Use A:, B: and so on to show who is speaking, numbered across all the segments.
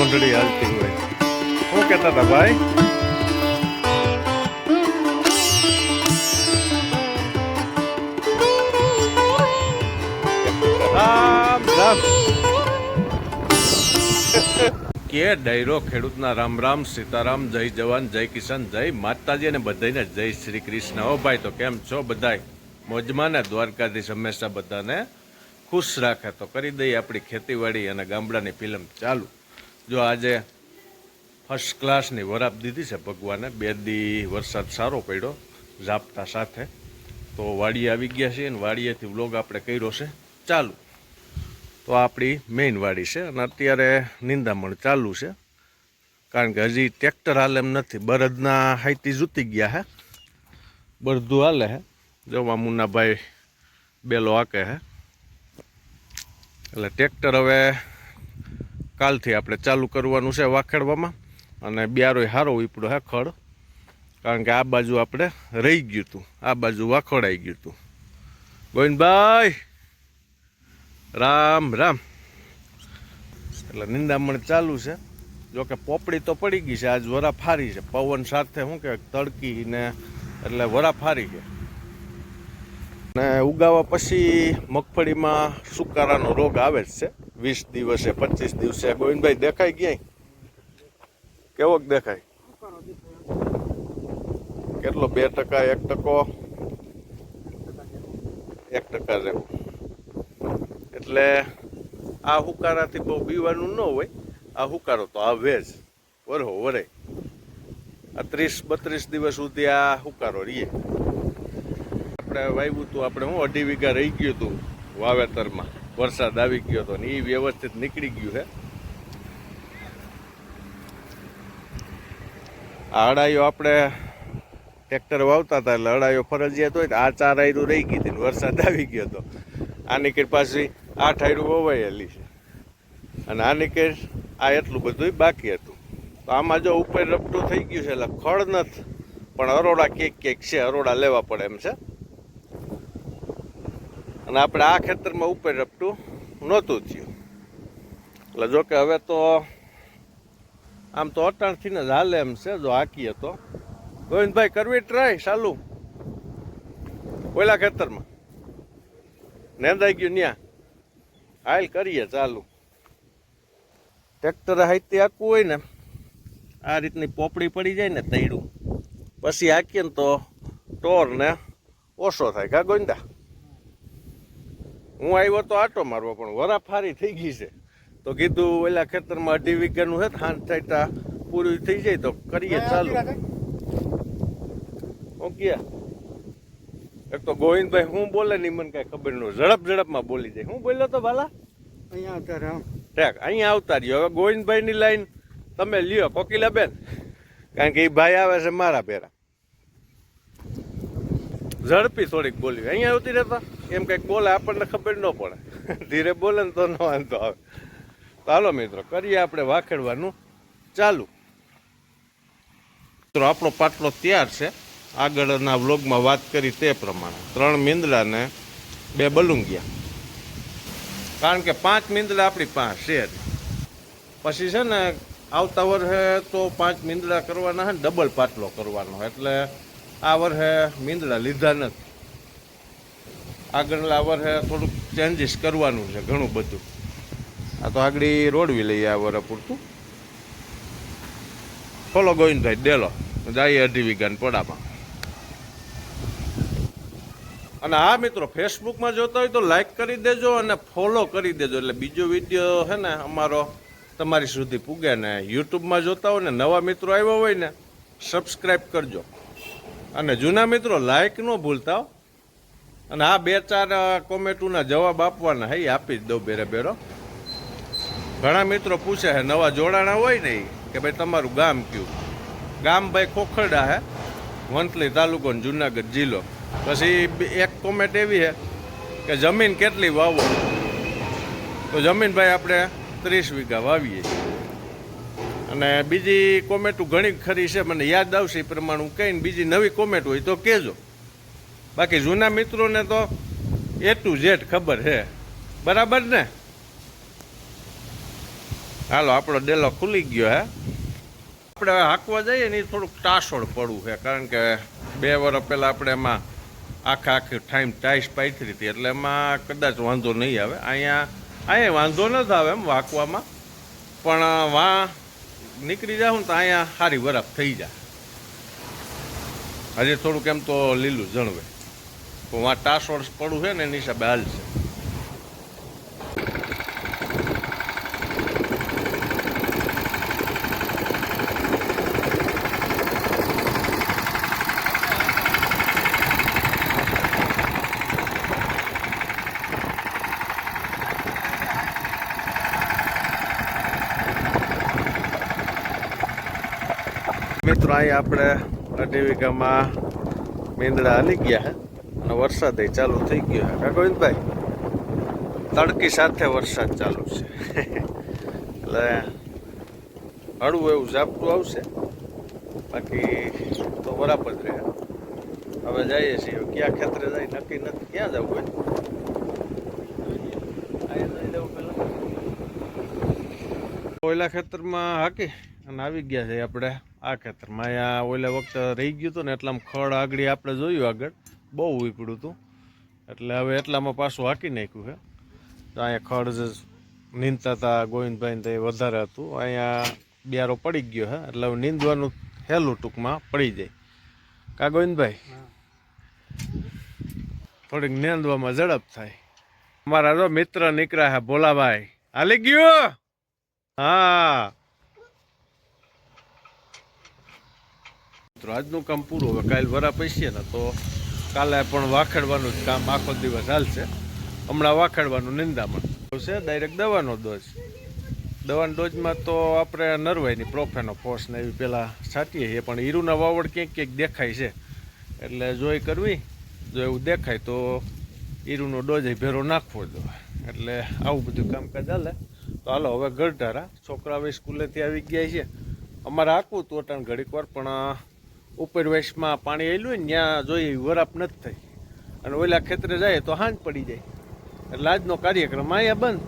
A: ઘોંટડી હાલતી હોય. શું કહેતા હતા ભાઈ? કે ડાયરો ખેડૂતના રામ રામ, સીતારામ, જય જવાન, જય કિસાન, જય માતાજી અને બધાને જય શ્રી કૃષ્ણ. ઓ ભાઈ, તો કેમ છો બધાય? મોજમાં ને દ્વારકાધીશ હંમેશા બધાને ખુશ રાખે. તો કરી દઈએ આપણી ખેતીવાડી અને ગામડાની ફિલ્મ ચાલુ. જો આજે ફર્સ્ટ ક્લાસની વરાપ દીધી છે ભગવાને, બે દી વરસાદ સારો પડ્યો ઝાપટા સાથે. તો વાડીએ આવી ગયા છે અને વાડીએથી વ્લોગ આપણે કર્યો છે. ચાલુ. તો આપણી મેઇન વાડી છે અને અત્યારે નિંદામણ ચાલુ છે. કારણ કે હજી ટ્રેક્ટર હાલે એમ નથી. બળદના હાઈતી જૂતી ગયા હે. બળદું હાલે હે. જોવા મુન્નાભાઈ બેલો આકે હે. એટલે ટ્રેક્ટર હવે કાલથી આપણે ચાલુ કરવાનું છે વાખેડવામાં. અને બ્યારોય હારો ઉપડો હે ખડ. કારણ કે આ બાજુ આપણે રહી ગયું હતું આ બાજુ વાખોડાઈ ગયું હતું ગોવિંદભાઈ! રામ રામ. એટલે નિંદામણ ચાલુ છે. જોકે પોપડી તો પડી ગઈ છે. આજ વરા ફારી છે. પવન સાથે શું કે તડકી ને એટલે વરા ફારી છે. ને ઉગાવા પછી મગફળીમાં સુકારાનો રોગ આવે જ છે. વીસ દિવસે, પચીસ દિવસે. ગોવિંદભાઈ, દેખાય ક્યાંય? કેવોક દેખાય? કેટલો? બે ટકા, એક ટકો? એક ટકા જેવું એટલે આ હુકારાથી બહુ બીવાનું ન હોય. આ હુકારો તો આવે જ. વરહો, વરે. આ ત્રીસ, બત્રીસ દિવસ સુધી આ હુકારો રહીએ આપણે વાવ્યું હતું આપણે હું અઢી વીઘા રહી ગયું હતું વાવેતરમાં. વરસાદ આવી ગયો હતો ને એ વ્યવસ્થિત નીકળી ગયું છે આ અડાઈઓ આપણે ટ્રેક્ટર વાવતા હતા એટલે અડાઈઓ ફરજિયાત હોય આ ચાર આયરું રહી ગઈ હતી વરસાદ આવી ગયો હતો આની કીર પાછી આઠ આયરું વવાયેલી છે. અને આની કીર આ એટલું બધું બાકી હતું. તો આમાં જો ઉપર રપટું થઈ ગયું છે એટલે ખડ નથી. પણ અરોડા કેક કેક છે, અરોડા લેવા પડે એમ છે. અને આપણે આ ખેતરમાં ઉપર રપટું નહોતું થયું. એટલે જો કે હવે તો આમ તો અટાણથી જ હાલે એમ છે, જો હાકીએ તો. ગોવિંદભાઈ, કરવી ટ્રાય ચાલુ. ઓલા ખેતરમાં. નેંદાઈ ગયું ન્યા. હાલ કરીએ ચાલુ. ટ્રેક્ટર હાઈતી હાકવું હોય ને, આ રીતની પોપડી પડી જાય ને તૈડું. પછી હાકીએ ને તો ટોર ને ઓછો થાય. કા ગોંદા હું આવ્યો તો આટો મારવો પણ વરા ફારી થઈ ગઈ છે. તો કીધું ઓલા ખેતરમાં અઢી વીઘાનું હે હાન થાય પૂરું થઈ જાય તો કરીએ ચાલુ. ક્યાં? એક તો ગોવિંદભાઈ હું બોલે નહીં મને કઈ ખબર ન ઝડપ ઝડપમાં બોલી જાય. હું બોલ્યો તો ભાલા?
B: અહીંયા અત્યારે આમ
A: ઠેક અહીંયા આવતા રહ્યો. હવે ગોવિંદભાઈની લાઈન તમે લ્યો કોકિલા બેન. કારણ કે એ ભાઈ આવે છે મારા પેરા ઝડપી થોડીક બોલી. અહીંયા આવતી રહેતા? એમ કંઈક બોલે, આપણને ખબર ન પડે. ધીરે બોલે ને તો ન વાંધો આવે. હાલો મિત્રો, કરીએ આપણે વાખેડવાનું. ચાલુ. મિત્રો, આપણો પાટલો તૈયાર છે. આગળના વ્લોગમાં વાત કરી તે પ્રમાણે. ત્રણ મીંદડા ને બે બલુંગિયા. કારણ કે પાંચ મીંદડા આપણી પાસે છે. પછી છે ને, આવતા વર્ષે તો પાંચ મીંદડા કરવાના છે ને ડબલ પાટલો કરવાનો. એટલે આ વર્ષે મીંદડા લીધા નથી. આગળના વર્ષે થોડુંક ચેન્જીસ કરવાનું છે, ઘણું બધું. આ તો આગળ રોડવી લઈએ આ વર્ષ પૂરતું. ખોલો ગોવિંદભાઈ દેલો જાય અઢી વીઘાને પડામાં અને હા મિત્રો, ફેસબુકમાં જોતા હોય તો લાઈક કરી દેજો અને ફોલો કરી દેજો. એટલે બીજો વીડિયો છે ને અમારો તમારી સુધી પૂગે ને યુટ્યુબમાં જોતા હોય ને નવા મિત્રો આવ્યા હોય ને સબસ્ક્રાઈબ કરજો. અને જૂના મિત્રો લાઈક ન ભૂલતા હો. અને આ બે ચાર કોમેન્ટોના જવાબ આપવાના હે આપી જ દઉં બેરે બેરો. ઘણા મિત્રો પૂછે છે નવા જોડાણા હોય ને કે ભાઈ તમારું ગામ કયું? ગામ ભાઈ ખોખરડા હે, વંથલી તાલુકો ને જુનાગઢ જિલ્લો. પછી એક કોમેન્ટ એવી છે કે જમીન કેટલી વાવો? તો જમીન ભાઈ આપણે ત્રીસ વીઘા વાવીએ. અને બીજી કોમેન્ટો ઘણી ખરી છે, મને યાદ આવશે એ પ્રમાણે હું કહીને બીજી નવી કોમેન્ટ હોય તો કહેજો બાકી જૂના મિત્રોને તો એ ટુ ઝેડ ખબર છે. બરાબર ને? હાલો, આપણો ડેલો ખુલી ગયો હે. આપણે હાંકવા જઈએ ને એ થોડુંક ટાસોડ પડવું છે, કારણ કે બે વર્ષ પહેલાં આપણે એમાં આખા આખી ટાઈમ ટાઈસ પાથરી હતી, એટલે એમાં કદાચ વાંધો નહીં આવે. અહીંયા અહીંયા વાંધો નથી આવે એમ વાંકવામાં પણ વા નીકળી જાઉં તો અહીંયા સારી બરફ થઈ જાય. હજી થોડુંક એમ તો લીલું જણવે પણ આ ટાસોર્સ પડવું છે ને એની હિસાબે હાલશે મિત્રો, અહીં આપણે અઢી વીઘામાં મીંદડા હાલી ગયા હે અને વરસાદ ચાલુ થઈ ગયો છે. ગોવિંદભાઈ, તડકી સાથે વરસાદ ચાલુ છે. એટલે હળવું એવું ઝાપટું આવશે. બાકી તો બરાબર જ રહે. હવે જઈએ છીએ. ક્યાં ખેતરે જાય નક્કી નથી. ક્યાં જવું હોય? ઓલા ખેતરમાં હાકી અને આવી ગયા છે આપણે. આ ખેતરમાં અહીંયા ઓલા વખતે રહી ગયું હતું ને એટલામાં ખડ આગળ આપણે જોયું આગળ. બહુ ઉપડ્યું હતું એટલે હવે એટલામાં પાછું હાંકી નાખ્યું છે તો અહીંયા ખડ નીંદતા હતા ગોવિંદભાઈ તે વધારે હતું. અહીંયા બિયારો પડી ગયો છે એટલે હવે નીંદવાનું હેલું ટૂંકમાં પડી જાય. કા ગોવિંદભાઈ? થોડીક નીંદવામાં ઝડપ થાય. અમારા જો મિત્ર નીકળ્યા હે ભોલાભાઈ. હાલી ગયો? હા. મિત્રો, આજનું કામ પૂરું. હવે કાલે વરા પૈસે ને તો કાલે પણ વાખડવાનું જ કામ આખો દિવસ હાલશે હમણાં વાખડવાનું નિંદામણ. છે? ડાયરેક્ટ દવાનો ડોઝ દવાની ડોઝમાં તો આપણે નરવાઈની પ્રોફેનો ફોર્સ ને એવી પહેલાં છાંટીએ છીએ, પણ હીરુના વાવડ ક્યાંક ક્યાંક દેખાય છે. એટલે જોઈ કરવી, જો એવું દેખાય તો હીરુનો ડોઝ ભેરો નાખવો જોઈએ એટલે આવું બધું કામકાજ હાલે. તો હાલો, હવે ગરઢારા છોકરા હવે સ્કૂલેથી આવી ગયા છે. અમારે આખું તોટાણ ઘડીક વાર, પણ ઉપર વેશમાં પાણી આવેલું હોય ત્યાં જોઈએ વરાપ નથી થઈ. અને ઓલા ખેતરે જાય તો હાંજ પડી જાય. એટલે આજનો કાર્યક્રમ અહીંયા બંધ.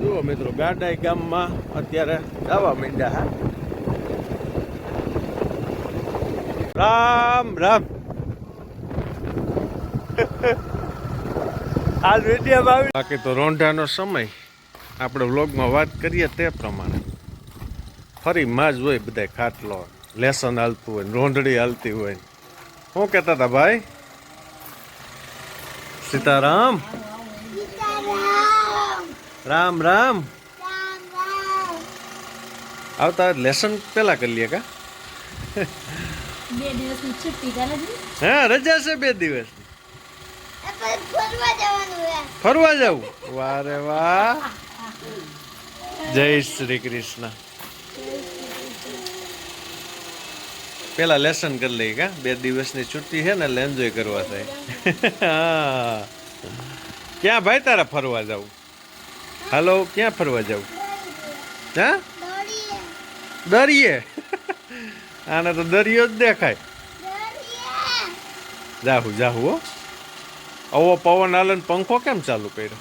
A: જુઓ મિત્રો, ગાડાઈ ગામમાં અત્યારે જવા માંડ્યા હા. રામ રામ. આજ વિડીયોમાં આવી બાકી તો રોંઢાનો સમય. આપણે વ્લોગમાં વાત કરીએ તે પ્રમાણે. ફરી માં જ હોય બધા ખાટલો. લેસન હાલતું હોય ને રોંઢડી હાલતી હોય શું કહેતા હતા ભાઈ? સીતારામ? રામ રામ. આવતા લેસન પેલા કરી લે કા?
B: બે દિવસની છુટ્ટી
A: હા રજા છે બે દિવસ
B: ફરવા
A: જવું? વારે વાહ. જય શ્રી કૃષ્ણ. પેલા લેસન કરી લઈ કા બે દિવસની છુટ્ટી છે ને એટલે એન્જોય કરવા થાય. હા. ક્યાં ભાઈ તારા ફરવા જવું હાલો ક્યાં ફરવા જવું હા? દરિયે. આને તો દરિયો જ દેખાય. જાહુ જાહુ હો. આવો પવન હાલે પંખો કેમ ચાલુ કર્યો?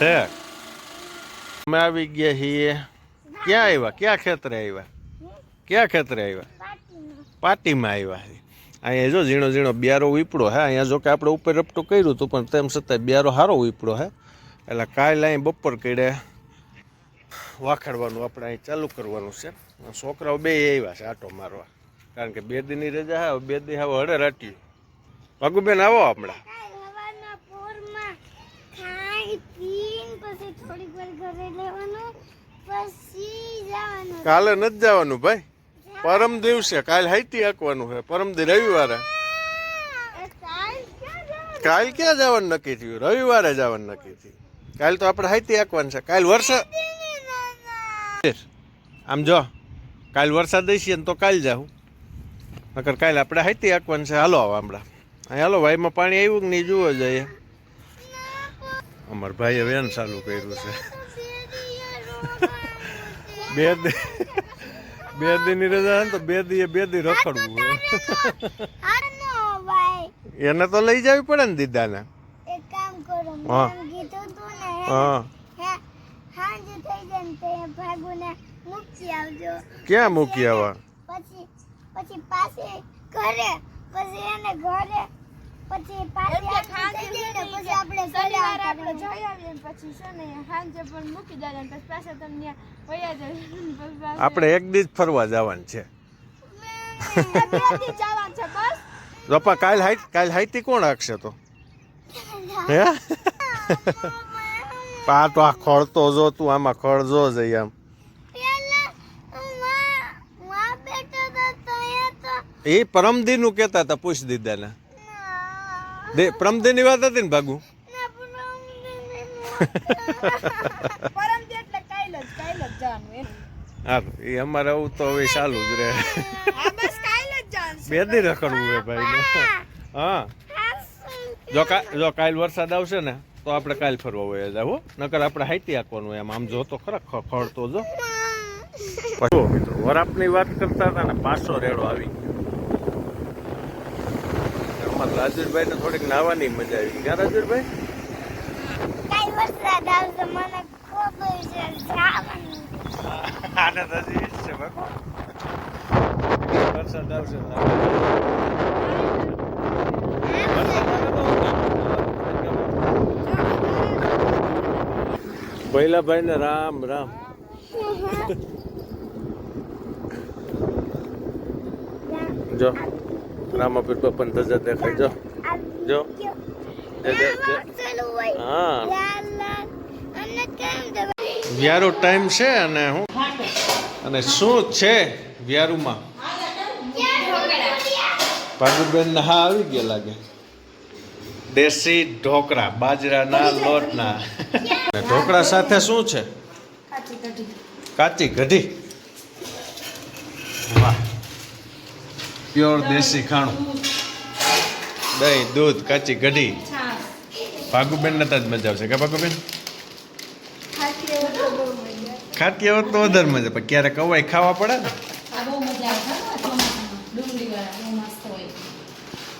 A: છે. અમે આવી ગયા છીએ ક્યાં આવ્યા ક્યાં ખેતરે આવ્યા ક્યાં ખેતરે આવ્યા પાટીમાં આવ્યા અહીંયા જો ઝીણો ઝીણો બિયારો વીપડો હે. અહીંયા જો કે આપણે ઉપર રપટું કર્યું હતું, પણ તેમ છતાં બિયારો સારો વીપડો હે. એટલે કાલે અહીં બપોર કડે વાખડવાનું આપણે અહીં ચાલુ કરવાનું છે. છોકરાઓ બે આવ્યા છે આટો મારવા. કારણ કે બે દિનની રજા હા બે દી હવે હડે રાટ્યું ભગુબેન આવો
B: પોરમાં પછી થોડીક
A: કાલે નથી જવાનું ભાઈ. પરમ દિવસે કાલે હાઈટી હાંકવાનું છે. પરમ દી રવિવારે.
B: કાલ ક્યાં જવાનું?
A: નક્કી થયું? રવિવારે જવાનું નક્કી થયું. કાલ તો આપણે હાઈટી હાંકવાનું છે. કાલ વરસાદ આમ જો કાલ વરસાદ દઈશીએ ને તો કાલ જાઉં. નકર કાલ આપણે હાઈટી હાંકવાનું છે. હાલો આવો હમણાં. અહીં હાલો ભાઈમાં પાણી આવ્યું કે નહીં જુઓ જઈએ. અમાર ભાઈએ વેન ચાલુ કર્યું છે. બે દી બે દીની રજા ને તો બે દીએ બે દી રખડવું હોય. એને તો લઈ જવી પડે ને દીદાને.
B: એક કામ કરો
A: હા.
B: કીધું તું ને
A: હા
C: હાંજ થઈ જાય ને તે ભાગુને મૂકી આવજો.
A: ક્યાં મૂકી આવા
C: પછી પછી પાછી ઘરે પછી એને ઘરે પછી પાછી પછી આપણે ઘરે
D: આપણે જઈ આવીએ પછી છે ને સાંજે પણ મૂકી દે ને પછી પાછા તમને વયા જાય.
A: આપણે એક દિવસ જ ફરવા જવાનું છે.
D: રપા દી જવાનું
A: પપ્પા કાલ હાઈ કાલ હાઈતી કોણ રાખશે તો? હે? આ તો આ ખળતો જો તું આમાં ખળ જો જઈ આમ
C: એ
A: પરમદી નું કેતા હતા પૂછ દીધા ને
C: ના
A: દે પરમદી ની વાત હતી ને ભાગુ?
C: ના પૂરા
D: પરમ દી એટલે કાલ જ કાલ જ જવાનું એમ.
A: હા એ અમારે આવું તો હવે ચાલુ જ રહે. બે દી રખડવું હે ભાઈ ને હા. જો કા જો કાલ વરસાદ આવશે ને તો આપણે કાલ ફરવા હોય જાવ હો. નકર આપણે હાઈતી આપવાનું એમ. આમ જો તો ખરા ખ- ખળતો જો મિત્રો વરાપની વાત કરતા હતા ને પાછો રેડો આવી ગયો. રાજુરભાઈ ને થોડીક નાવાની મજા આવી ક્યાં રાજુરભાઈ?
C: છે જવાનું
A: હજી છે બાપુ. વરસાદ આવશે ને આપણે ને રામ રામ. જો. રામાપીર બાપાને ધજા દેખાય. જો. જો. હા. વ્યારો ટાઈમ છે અને હું અને શું છે વ્યારુમાં? ભાગુબેન હા આવી ગયા લાગે. દેશી ઢોકળા બાજરાના લોટના. ઢોકળા સાથે શું છે? કાચી કઢી વાહ. પ્યોર દેશી ખાણું. દહીં દૂધ કાચી કઢી. ભાગુબેન ને જ મજા આવશે કે ભાગુબેન? ખાતી હોત તો વધારે મજા પણ ક્યારેક અવાય ખાવા પડે ને.
B: આ બહુ મજા આવે છે હો, ચોમાસામાં. ડુંગળીવાળા બહુ મસ્ત હોય.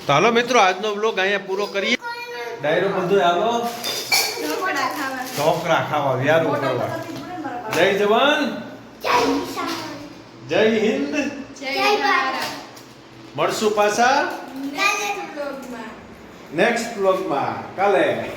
A: તો હાલો મિત્રો આજનો બ્લોગ અહીંયા પૂરો કરીએ. ડાયરો બધું હાલો. ઢોકળા ખાવા. વ્યારું કરવા. જય જવાન. જય હિન્દ. મળશું પાછા? નેક્સ્ટ બ્લોગમાં કાલે.